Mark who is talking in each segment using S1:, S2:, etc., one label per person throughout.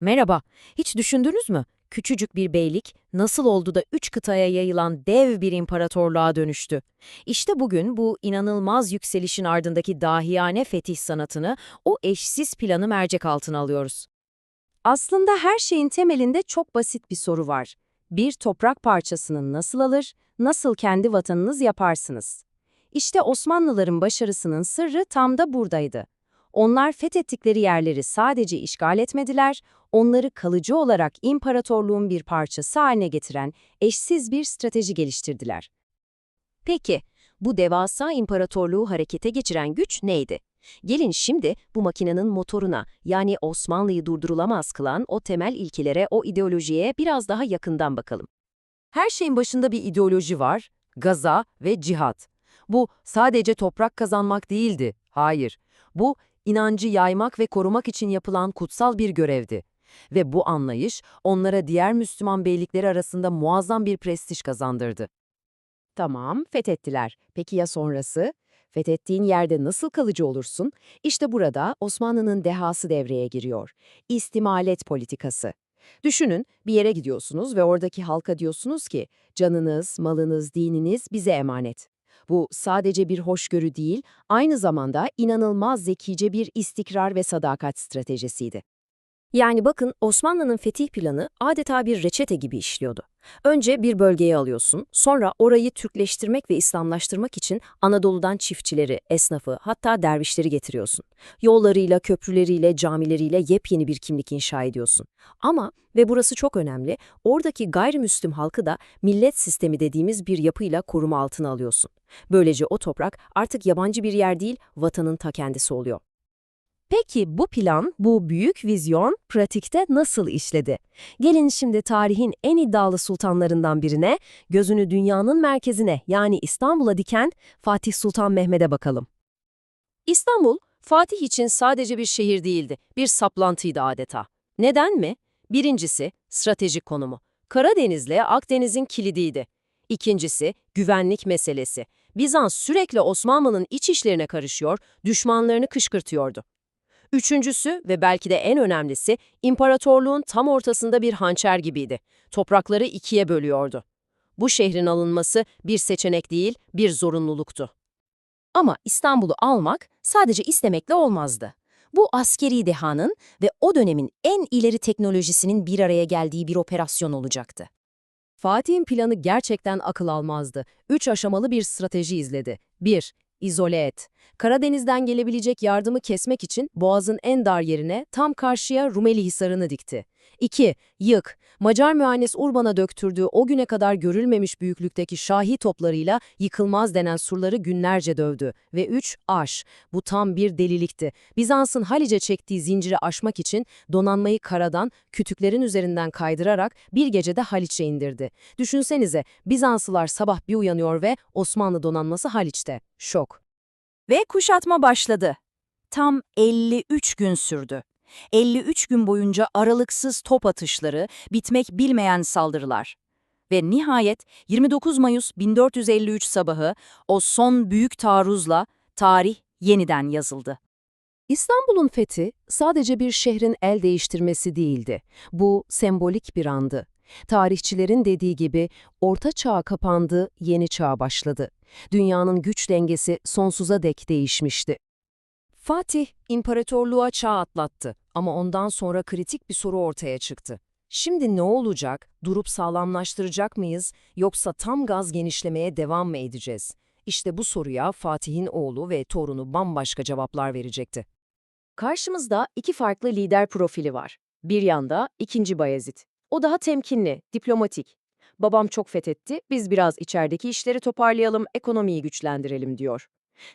S1: Merhaba, hiç düşündünüz mü? Küçücük bir beylik nasıl oldu da üç kıtaya yayılan dev bir imparatorluğa dönüştü? İşte bugün bu inanılmaz yükselişin ardındaki dahiyane fetih sanatını, o eşsiz planı mercek altına alıyoruz.
S2: Aslında her şeyin temelinde çok basit bir soru var. Bir toprak parçasını nasıl alır, nasıl kendi vatanınız yaparsınız? İşte Osmanlıların başarısının sırrı tam da buradaydı. Onlar fethettikleri yerleri sadece işgal etmediler, onları kalıcı olarak imparatorluğun bir parçası haline getiren eşsiz bir strateji geliştirdiler.
S3: Peki, bu devasa imparatorluğu harekete geçiren güç neydi? Gelin şimdi bu makinenin motoruna, yani Osmanlı'yı durdurulamaz kılan o temel ilkelere, o ideolojiye biraz daha yakından bakalım.
S1: Her şeyin başında bir ideoloji var, gaza ve cihat. Bu sadece toprak kazanmak değildi, hayır. Bu, inancı yaymak ve korumak için yapılan kutsal bir görevdi. Ve bu anlayış, onlara diğer Müslüman beylikleri arasında muazzam bir prestij kazandırdı.
S2: Tamam, fethettiler. Peki ya sonrası? Fethettiğin yerde nasıl kalıcı olursun? İşte burada Osmanlı'nın dehası devreye giriyor. İstimalet politikası. Düşünün, bir yere gidiyorsunuz ve oradaki halka diyorsunuz ki, canınız, malınız, dininiz bize emanet. Bu sadece bir hoşgörü değil, aynı zamanda inanılmaz zekice bir istikrar ve sadakat stratejisiydi.
S3: Yani bakın Osmanlı'nın fetih planı adeta bir reçete gibi işliyordu. Önce bir bölgeyi alıyorsun, sonra orayı Türkleştirmek ve İslamlaştırmak için Anadolu'dan çiftçileri, esnafı, hatta dervişleri getiriyorsun. Yollarıyla, köprüleriyle, camileriyle yepyeni bir kimlik inşa ediyorsun. Ama, ve burası çok önemli, oradaki gayrimüslim halkı da millet sistemi dediğimiz bir yapıyla koruma altına alıyorsun. Böylece o toprak artık yabancı bir yer değil, vatanın ta kendisi oluyor. Peki bu plan, bu büyük vizyon pratikte nasıl işledi? Gelin şimdi tarihin en iddialı sultanlarından birine, gözünü dünyanın merkezine yani İstanbul'a diken Fatih Sultan Mehmet'e bakalım. İstanbul, Fatih için sadece bir şehir değildi, bir saplantıydı adeta. Neden mi? Birincisi, stratejik konumu. Karadeniz'le Akdeniz'in kilidiydi. İkincisi, güvenlik meselesi. Bizans sürekli Osmanlı'nın iç işlerine karışıyor, düşmanlarını kışkırtıyordu. Üçüncüsü ve belki de en önemlisi, imparatorluğun tam ortasında bir hançer gibiydi. Toprakları ikiye bölüyordu. Bu şehrin alınması bir seçenek değil, bir zorunluluktu. Ama İstanbul'u almak sadece istemekle olmazdı. Bu askeri dehanın ve o dönemin en ileri teknolojisinin bir araya geldiği bir operasyon olacaktı. Fatih'in planı gerçekten akıl almazdı. Üç aşamalı bir strateji izledi. 1. İzole et. Karadeniz'den gelebilecek yardımı kesmek için Boğaz'ın en dar yerine tam karşıya Rumeli Hisarı'nı dikti. 2. Yık. Macar mühendis Urban'a döktürdüğü o güne kadar görülmemiş büyüklükteki şahi toplarıyla yıkılmaz denen surları günlerce dövdü. Ve 3. Aş. Bu tam bir delilikti. Bizans'ın Halice çektiği zinciri aşmak için donanmayı karadan, kütüklerin üzerinden kaydırarak bir gecede Haliç'e indirdi. Düşünsenize, Bizanslılar sabah bir uyanıyor ve Osmanlı donanması Haliç'te. Şok.
S4: Ve kuşatma başladı. Tam 53 gün sürdü. 53 gün boyunca aralıksız top atışları, bitmek bilmeyen saldırılar. Ve nihayet 29 Mayıs 1453 sabahı o son büyük taarruzla tarih yeniden yazıldı.
S2: İstanbul'un fethi sadece bir şehrin el değiştirmesi değildi. Bu sembolik bir andı. Tarihçilerin dediği gibi orta çağ kapandı, yeni çağ başladı. Dünyanın güç dengesi sonsuza dek değişmişti. Fatih, imparatorluğa çağ atlattı ama ondan sonra kritik bir soru ortaya çıktı. Şimdi ne olacak? Durup sağlamlaştıracak mıyız yoksa tam gaz genişlemeye devam mı edeceğiz? İşte bu soruya Fatih'in oğlu ve torunu bambaşka cevaplar verecekti.
S3: Karşımızda iki farklı lider profili var. Bir yanda ikinci Bayezid. O daha temkinli, diplomatik. Babam çok fethetti, biz biraz içerideki işleri toparlayalım, ekonomiyi güçlendirelim diyor.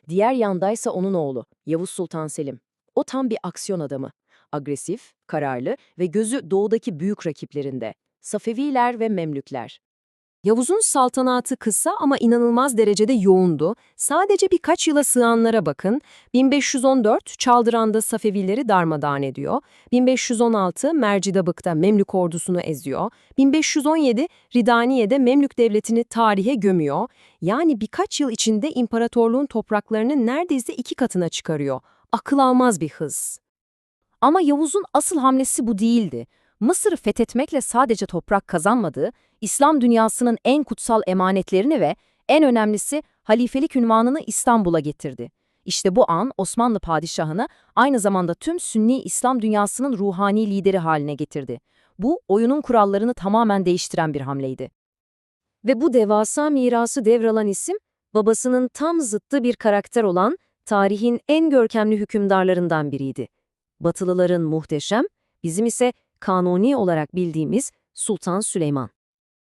S3: Diğer yandaysa onun oğlu, Yavuz Sultan Selim. O tam bir aksiyon adamı. Agresif, kararlı ve gözü doğudaki büyük rakiplerinde. Safeviler ve Memlükler. Yavuz'un saltanatı kısa ama inanılmaz derecede yoğundu. Sadece birkaç yıla sığanlara bakın. 1514 Çaldıran'da Safevileri darmadağın ediyor. 1516 Mercidabık'ta Memlük ordusunu eziyor. 1517 Ridaniye'de Memlük devletini tarihe gömüyor. Yani birkaç yıl içinde imparatorluğun topraklarını neredeyse iki katına çıkarıyor. Akıl almaz bir hız. Ama Yavuz'un asıl hamlesi bu değildi. Mısır'ı fethetmekle sadece toprak kazanmadığı, İslam dünyasının en kutsal emanetlerini ve en önemlisi halifelik ünvanını İstanbul'a getirdi. İşte bu an Osmanlı padişahını aynı zamanda tüm Sünni İslam dünyasının ruhani lideri haline getirdi. Bu oyunun kurallarını tamamen değiştiren bir hamleydi. Ve bu devasa mirası devralan isim, babasının tam zıttı bir karakter olan tarihin en görkemli hükümdarlarından biriydi. Batılıların muhteşem, bizim ise kanuni olarak bildiğimiz Sultan Süleyman.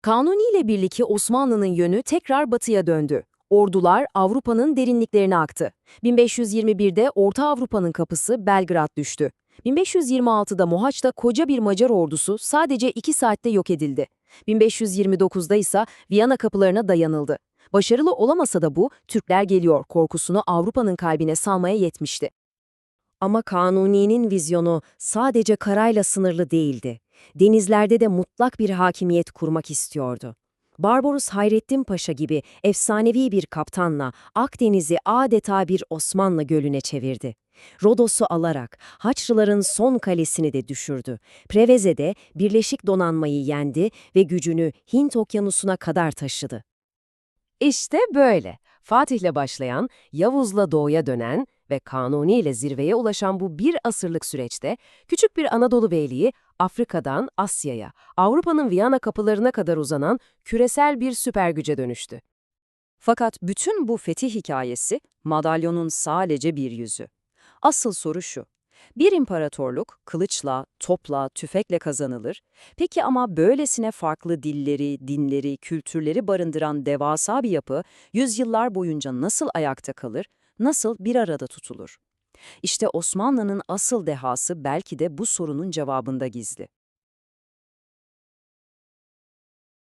S3: Kanuni ile birlikte Osmanlı'nın yönü tekrar batıya döndü. Ordular Avrupa'nın derinliklerine aktı. 1521'de Orta Avrupa'nın kapısı Belgrad düştü. 1526'da Mohaç'ta koca bir Macar ordusu sadece 2 saatte yok edildi. 1529'da ise Viyana kapılarına dayanıldı. Başarılı olamasa da bu, Türkler geliyor korkusunu Avrupa'nın kalbine salmaya yetmişti. Ama Kanuni'nin vizyonu sadece karayla sınırlı değildi. Denizlerde de mutlak bir hakimiyet kurmak istiyordu. Barbaros Hayrettin Paşa gibi efsanevi bir kaptanla Akdeniz'i adeta bir Osmanlı gölüne çevirdi. Rodos'u alarak Haçlıların son kalesini de düşürdü. Preveze'de Birleşik Donanmayı yendi ve gücünü Hint Okyanusu'na kadar taşıdı.
S2: İşte böyle. Fatih'le başlayan, Yavuz'la doğuya dönen ve Kanuni ile zirveye ulaşan bu bir asırlık süreçte küçük bir Anadolu beyliği Afrika'dan Asya'ya, Avrupa'nın Viyana kapılarına kadar uzanan küresel bir süper güce dönüştü.
S4: Fakat bütün bu fetih hikayesi madalyonun sadece bir yüzü. Asıl soru şu. Bir imparatorluk kılıçla, topla, tüfekle kazanılır. Peki ama böylesine farklı dilleri, dinleri, kültürleri barındıran devasa bir yapı yüzyıllar boyunca nasıl ayakta kalır, nasıl bir arada tutulur? İşte Osmanlı'nın asıl dehası belki de bu sorunun cevabında gizli.